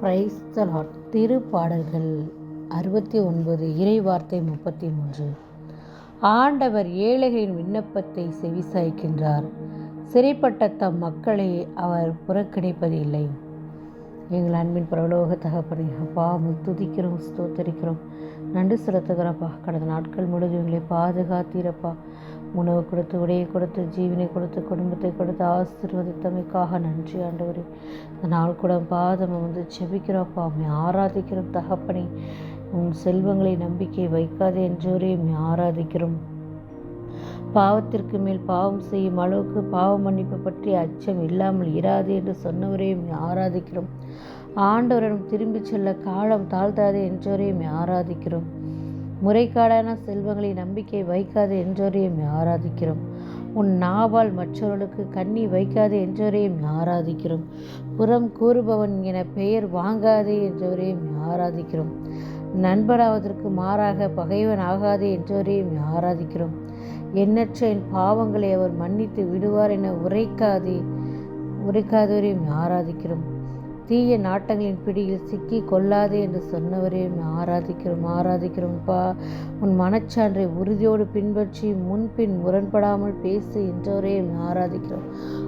Praise the திருப்பாடல்கள் அறுபத்தி ஒன்பது இறைவார்த்தை முப்பத்தி மூன்று ஆண்டவர் ஏழைகளின் விண்ணப்பத்தை செவிசாய்க்கின்றார். சிறைப்பட்ட தம் மக்களை அவர் புறக்கணிப்பதில்லை. எங்கள் அன்பின் பிரலோக தகப்பனை அப்பா உம்மை துதிக்கிறோம் ஸ்தோத்தரிக்கிறோம். நன்றி செலுத்துகிறப்பா கடந்த நாட்கள் முழுதும் எங்களை பாதுகாத்தீரப்பா உணவு கொடுத்து உடையை கொடுத்து ஜீவனை கொடுத்து குடும்பத்தை கொடுத்து ஆசீர்வதித்தமைக்காக நன்றி ஆண்டவரே. இந்த நாள் கூட பாதம் வந்து செபிக்கிறோப்பா உண்மை ஆராதிக்கிறோம் தகப்பனை. உன் செல்வங்களை நம்பிக்கை வைக்காதே என்றோரே ஆராதிக்கிறோம். பாவத்திற்கு மேல் பாவம் செய்யும் அளவுக்கு பாவ மன்னிப்பு பற்றி அச்சம் இல்லாமல் இராது என்று சொன்னவரையும் ஆராதிக்கிறோம். ஆண்டவரிடம் திரும்பிச் செல்ல காலம் தாழ்த்தாதே என்றோரையும் ஆராதிக்கிறோம். முறைக்காடான செல்வங்களை நம்பிக்கை வைக்காது என்றோரையும் ஆராதிக்கிறோம். உன் நாவால் மற்றவர்களுக்கு கண்ணி வைக்காது என்றோரையும் ஆராதிக்கிறோம். புறம் கூறுபவன் என பெயர் வாங்காதே என்றோரையும் ஆராதிக்கிறோம். நண்பனாவதற்கு மாறாக பகைவன் ஆகாதே என்றோரையும் ஆராதிக்கிறோம். எண்ணற்ற என் பாவங்களை அவர் மன்னித்து விடுவார் என உரைக்காதே உரைக்காதோரையும் ஆராதிக்கிறோம். தீய நாட்டங்களின் பிடியில் சிக்கி கொள்ளாதே என்று சொன்னவரே ஆராதிக்கிறோம் ஆராதிக்கிறோம்ப்பா உன் மனச்சான்றை உறுதியோடு பின்பற்றி முன்பின் முரண்படாமல் பேசு என்றவரே ஆராதிக்கிறோம்.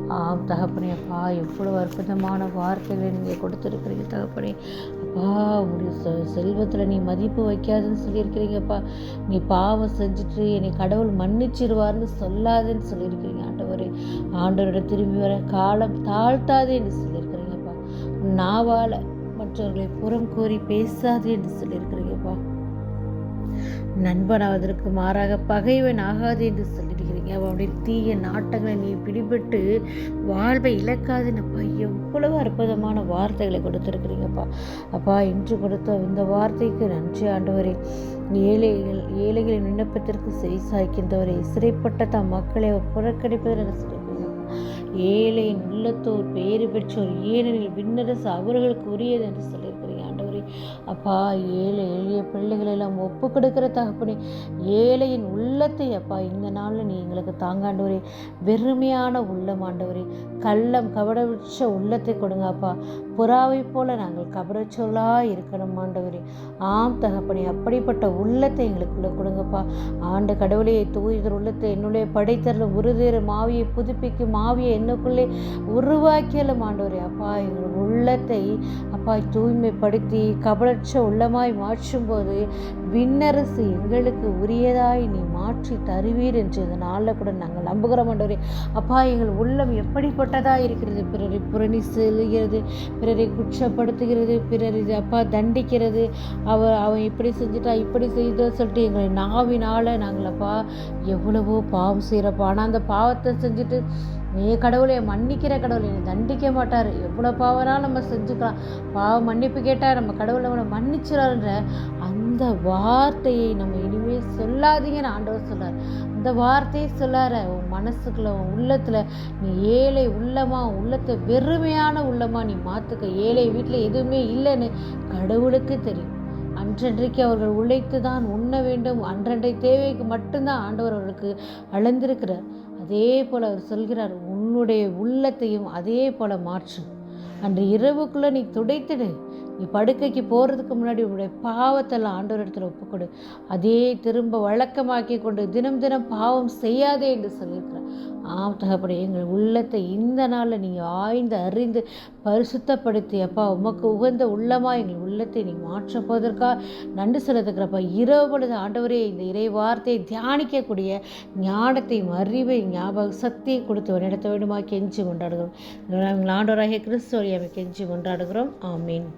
ஆம் தகப்பனே அப்பா. எவ்வளவு அற்புதமான வார்த்தைகளை நீங்கள் கொடுத்துருக்கிறீங்க தகப்பனே. அப்பா உங்களுடைய செ செல்வத்தில் நீ மதிப்பு வைக்காதுன்னு சொல்லியிருக்கிறீங்கப்பா நீ பாவம் செஞ்சுட்டு என்னை கடவுள் மன்னிச்சிருவார்னு சொல்லாதேன்னு சொல்லியிருக்கிறீங்க ஆண்டவரே. ஆண்டவரோட திரும்பி வர காலம் தாழ்த்தாதே என்று நாவால் மற்றவர்களை புறம் கூறி பேசாது என்று சொல்லியிருக்கிறீங்கப்பா. நண்பனாவதற்கு மாறாக பகைவன் ஆகாது என்று சொல்லியிருக்கிறீங்க. அவனுடைய தீய நாட்டங்களை நீ பிடிபட்டு வாழ்வை இழக்காதுன்னுப்பா எவ்வளவு அற்புதமான வார்த்தைகளை கொடுத்துருக்கிறீங்கப்பா. அப்பா இன்று கொடுத்த இந்த வார்த்தைக்கு நன்றி ஆண்டவரே. ஏழைகள் ஏழைகளின் விண்ணப்பத்திற்கு செவி சாய்க்கின்றவரை. சிறைப்பட்ட தம் மக்களை புறக்கணிப்பதில் ஏழை ஏழையின் உள்ளத்தோர் பேறு பெற்றோர் ஏனெனில் விண்ணரசு அவர்களுக்கு உரியது என்று சொல்லியிருக்கிறீங்க. ஆண்டவரே அப்பா ஏழை எளிய பிள்ளைகள் எல்லாம் ஒப்பு கொடுக்கிற தகப்பனே ஏழையின் உள்ளத்தை அப்பா இந்த நாளில் நீ எங்களுக்கு தாங்காண்டவரே வெறுமையான உள்ளம் ஆண்டவரே. கள்ளம் கபடவிச்ச உள்ளத்தை கொடுங்க அப்பா. புறாவை போல நாங்கள் கபடச்சொல்லாக இருக்கணும் ஆண்டவரே. ஆம் தகப்பனே அப்படிப்பட்ட உள்ளத்தை எங்களுக்குள்ளே கொடுங்கப்பா ஆண்டு கடவுளே தூயுதர் உள்ளத்தை என்னுடைய படைத்தரில் உறுதியர் மாவியை புதுப்பிக்கும் மாவியை என்னுக்குள்ளே உருவாக்கியலும் ஆண்டவரே அப்பா எங்கள் உள்ளத்தை அப்பா தூய்மைப்படுத்தி கபலற்ற உள்ளமாய் மாற்றும்போது விண்ணரசு எங்களுக்கு உரியதாய் நீ மாற்றி தருவீர் என்று இந்த நாளில் கூட நாங்கள் நம்புகிறோம் ஆண்டவரே அப்பா எங்கள் உள்ளம் எப்படிப்பட்டதாக இருக்கிறது? பிறரை புரணி செல்கிறது பிறரை குற்றப்படுத்துகிறது பிறர் இது அப்பா தண்டிக்கிறது. அவ அவன் இப்படி செஞ்சுட்டா இப்படி செய்தோ சொல்லிட்டு எங்களை நாவினால் நாங்கள் அப்பா எவ்வளவோ பாவம் செய்கிறப்பா ஆனால் அந்த பாவத்தை செஞ்சுட்டு ஏ கடவுளே மன்னிக்கிற கடவுளை என்னை தண்டிக்க மாட்டார். எவ்வளோ பாவனாலும் நம்ம செஞ்சுக்கலாம். பாவம் மன்னிப்பு கேட்டால் நம்ம கடவுளை நம்மளை மன்னிச்சிடாருன்ற அந்த வார்த்தையை நம்ம இனிமேல் சொல்லாதீங்கன்னு ஆண்டவர் சொல்கிறார் அந்த வார்த்தையை சொல்லார உன் மனசுக்குள்ள உன் உள்ளத்தில் நீ ஏழை உள்ளமா உள்ளத்தை வெறுமையான உள்ளமா நீ மாற்றுக்க ஏழை வீட்டில் எதுவுமே இல்லைன்னு கடவுளுக்கு தெரியும். அன்றன்றைக்கு அவர்கள் உழைத்து தான் உண்ண வேண்டும். அன்றன்றை தேவைக்கு மட்டும்தான் ஆண்டவர் அவர்களுக்கு அளந்திருக்கிறார் அதே போல் அவர் சொல்கிறார் உன்னுடைய உள்ளத்தையும் அதே போல் மாற்று. அன்று இரவுக்குள்ளே நீ துடைத்துடு. நீ படுக்கைக்கு போகிறதுக்கு முன்னாடி உன்னுடைய பாவத்தெல்லாம் ஆண்டவர் இடத்துல ஒப்புக்கொடு. அதே திரும்ப வழக்கமாக்கி கொண்டு தினம் தினம் பாவம் செய்யாதே என்று சொல்லியிருக்கிறார். ஆம் தகப்படி எங்கள் உள்ளத்தை இந்த நாளில் நீங்கள் ஆய்ந்து அறிந்து பரிசுத்தப்படுத்தி அப்பா உமக்கு உகந்த உள்ளமாக எங்கள் உள்ளத்தை நீ மாற்ற போவதற்காக நன்றி செலுத்துக்கிறப்பா இரவு பொழுது ஆண்டவரே இந்த இறை வார்த்தையை தியானிக்கக்கூடிய ஞானத்தையும் அறிவை ஞாபக சக்தியை கொடுத்து வழிநடத்த வேண்டுமா கெஞ்சி கொண்டாடுகிறோம். எங்கள் ஆண்டவராகிய கிறிஸ்துவரியாமை கெஞ்சி கொண்டாடுகிறோம். ஆமீன்.